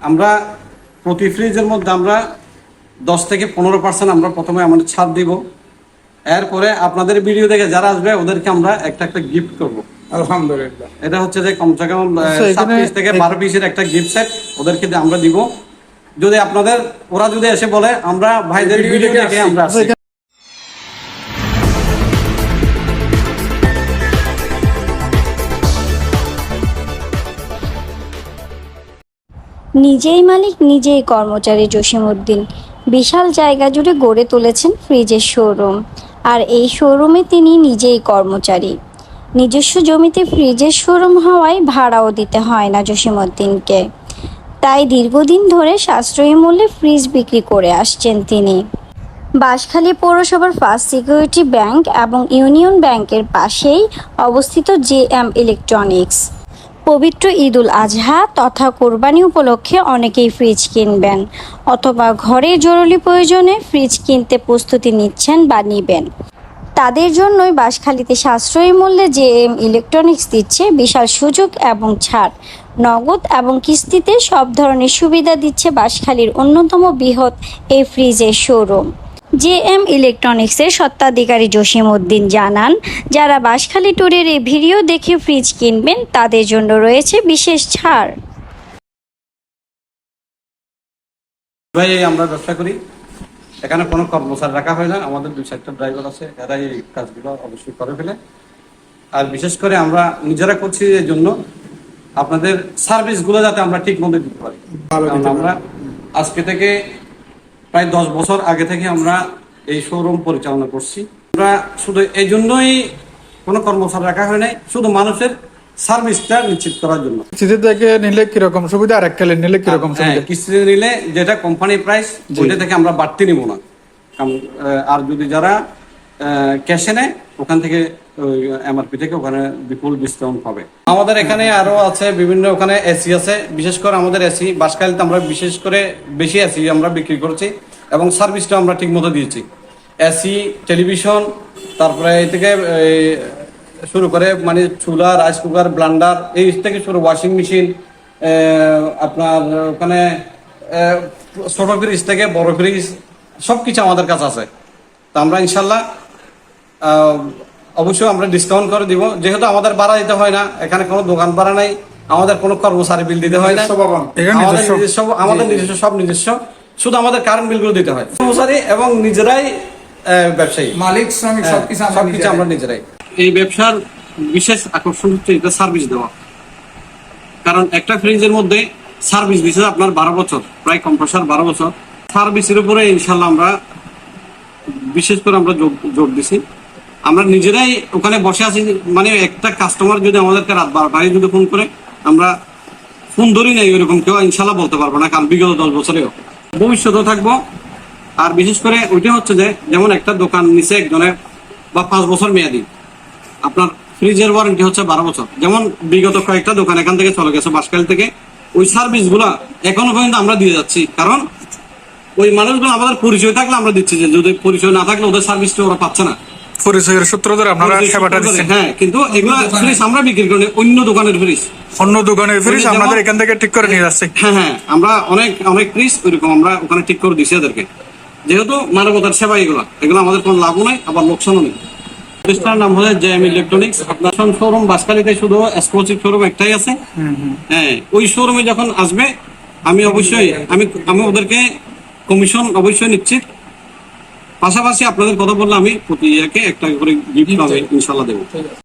আমরা প্রতি ফ্রিজের মধ্যে আমরা দশ থেকে পনেরো পার্সেন্ট আমরা প্রথমে আমাদের ছাড় দিব। এরপরে আপনাদের ভিডিও দেখে যারা আসবে ওদেরকে আমরা একটা একটা গিফট করব। আলহামদুলিল্লাহ। এটা হচ্ছে যে কমসে কম সাত পিস থেকে বারো পিসের একটা গিফট সেট ওদেরকে আমরা দিব। যদি আপনাদের ওরা যদি এসে বলে আমরা ভাইদের ভিডিও দেখে আমরা নিজেই মালিক, নিজেই কর্মচারী জসিমউদ্দিন। বিশাল জায়গা জুড়ে গড়ে তুলেছেন ফ্রিজের শোরুম। আর এই শোরুমে তিনি নিজেই কর্মচারী। নিজস্ব জমিতে ফ্রিজের শোরুম হওয়ায় ভাড়াও দিতে হয় না জসিমউদ্দিনকে। তাই দীর্ঘদিন ধরে সাশ্রয়ী মূল্যে ফ্রিজ বিক্রি করে আসছেন তিনি। বাঁশখালী পৌরসভার ফার্স্ট সিকিউরিটি ব্যাংক এবং ইউনিয়ন ব্যাংকের পাশেই অবস্থিত জে এম ইলেকট্রনিক্স। পবিত্র ঈদুল আজহা তথা কোরবানি উপলক্ষে অনেকেই ফ্রিজ কিনবেন অথবা ঘরে জরুরি প্রয়োজনে ফ্রিজ কিনতে প্রস্তুতি নিচ্ছেন বা নিবেন। তাদের জন্যই বাঁশখালীতে সাশ্রয়ী মূল্যে জে এম ইলেকট্রনিক্স দিচ্ছে বিশাল সুযোগ এবং ছাড়। নগদ এবং কিস্তিতে সব ধরনের সুবিধা দিচ্ছে বাঁশখালীর অন্যতম বৃহৎ এই ফ্রিজের শোরুম। জে এম ইলেকট্রনিক্সের সত্ত্বাধিকারী জসিম উদ্দিন জানান যারা বাঁশখালী ট্যুরের এই ভিডিও দেখে ফ্রিজ কিনবেন তাদের জন্য রয়েছে বিশেষ ছাড়। ভাই আমরা ব্যবসা করি। এখানে কোনো কর্মচারী রাখা হয় না। আমাদের দুই চারটা ড্রাইভার আছে এরা এই কাজগুলো অবশ্যই করে ফেলে। আর বিশেষ করে আমরা নিজেরা করছি এই জন্য আপনাদের সার্ভিসগুলো যাতে আমরা ঠিক মতো দিতে পারি। আমরা আজকে থেকে প্রায় দশ বছর আগে থেকে আমরা এই শোরুম পরিচালনা করছি। আমরা শুধু এই জন্যই কোনো কর্মচারী রাখা হয় নাই শুধু মানুষের সার্ভিসটা নিশ্চিত করার জন্য। কিস্তিতে থেকে নিলে কীরকম সুবিধা আর এককালে নিলে কীরকম হ্যাঁ, সুবিধা? কিস্তিতে নিলে যেটা কোম্পানি প্রাইস ওইটা থেকে আমরা বাড়তি নিব না। আর যদি যারা ক্যাশে নেয় ওখান থেকে এমআরপি থেকে ওখানে বিপুল ডিসকাউন্ট পাবে। আমাদের এখানে আরও আছে বিভিন্ন ওখানে এসি আছে। বিশেষ করে আমাদের এসি বাসকালিতে আমরা বিশেষ করে বেশি এসি আমরা বিক্রি করছি। এবং সার্ভিসটা আমরা ঠিক মতো দিয়েছি এসি টেলিভিশন তারপরে এই থেকে শুরু করে মানে চুলা রাইস কুকার ব্লান্ডার এই থেকে শুরু ওয়াশিং মেশিন আপনার ওখানে ছোট ফ্রিজ থেকে বড় ফ্রিজ সবকিছু আমাদের কাছে আছে। তা আমরা ইনশাল্লাহ অবশ্যই আমরা ডিসকাউন্ট করে দিব। যেহেতু আমাদের ভাড়া দিতে হয় না এখানে কোনো দোকান ভাড়া নাই আমাদের কোনো কর্মচারী বিল দিতে হয় না। আমাদের নিজস্ব। আমাদের নিজস্ব সব নিজস্ব। শুধু আমাদের কারেন্ট বিলগুলো দিতে হয়। কর্মচারী এবং নিজেরাই ব্যবসায়ী। মালিক শ্রমিক হ্যাঁ, সবকিছু আমরা সবকিছু আমরা নিজেরাই। এই ব্যবসার বিশেষ আকর্ষণ হচ্ছে এটা সার্ভিস দেওয়া। কারণ একটা ফ্রিজের মধ্যে সার্ভিস দিচ্ছে আপনার বারো বছর প্রায় কম্প্রেসার বারো বছর। সার্ভিসের উপরে ইনশাল্লাহ আমরা বিশেষ করে আমরা যোগ যোগ দিছি। আমরা নিজেরাই ওখানে বসে আছি মানে একটা কাস্টমার যদি আমাদেরকে রাত বারোটায় যদি ফোন করে আমরা ফোন ধরি নাই ওইরকম কেউ ইনশাল্লাহ বলতে পারব না কারণ বিগত দশ বছরেও। ভবিষ্যতেও থাকব। আর বিশেষ করে ওইটা হচ্ছে যে, যেমন একটা দোকান নিচে একজনের বা পাঁচ বছর মেয়াদি। আপনার ফ্রিজের ওয়ারেন্টি হচ্ছে বারো বছর। যেমন বিগত কয়েকটা দোকান এখান থেকে চলে গেছে বাসকাল থেকে। ওই সার্ভিসগুলা এখনও পর্যন্ত আমরা দিয়ে যাচ্ছি। কারণ ওই মানুষগুলো আমাদের পরিচয় থাকলে আমরা দিচ্ছি যে, যদি পরিচয় না থাকলে ওদের সার্ভিসটা ওরা পাচ্ছে না। পরিচয়ের সূত্র ধরে আপনারা সেবাটা দিচ্ছেন। হ্যাঁ কিন্তু এগুলো ফ্রিজ আমরা বিক্রি করি অন্য দোকানের ফ্রিজ। অন্য দোকানের ফ্রিজ আপনাদের এখান থেকে ঠিক করে নিয়ে যাচ্ছে। হ্যাঁ হ্যাঁ আমরা অনেক অনেক ফ্রিজ ওইরকম আমরা ওখানে ঠিক করে দিচ্ছি এদেরকে। যেহেতু মানবতার সেবা এগুলো এগুলো আমাদের কোনো লাভও নাই আবার লোকসানও নেই। প্রতিষ্ঠানের নাম হচ্ছে জেএম ইলেকট্রনিক্স আপনার শোরুম বাসকালিতে শুধু এক্সক্লুসিভ শোরুম একটাই আছে। হ্যাঁ ওই শোরুমে যখন আসবে আমি অবশ্যই আমি আমি ওদেরকে কমিশন অবশ্যই নিশ্চিত পাশাপাশি আপনাদের কথা বললে আমি প্রতি একটা করে গিফট আমি ইনশাল্লাহ দেবো।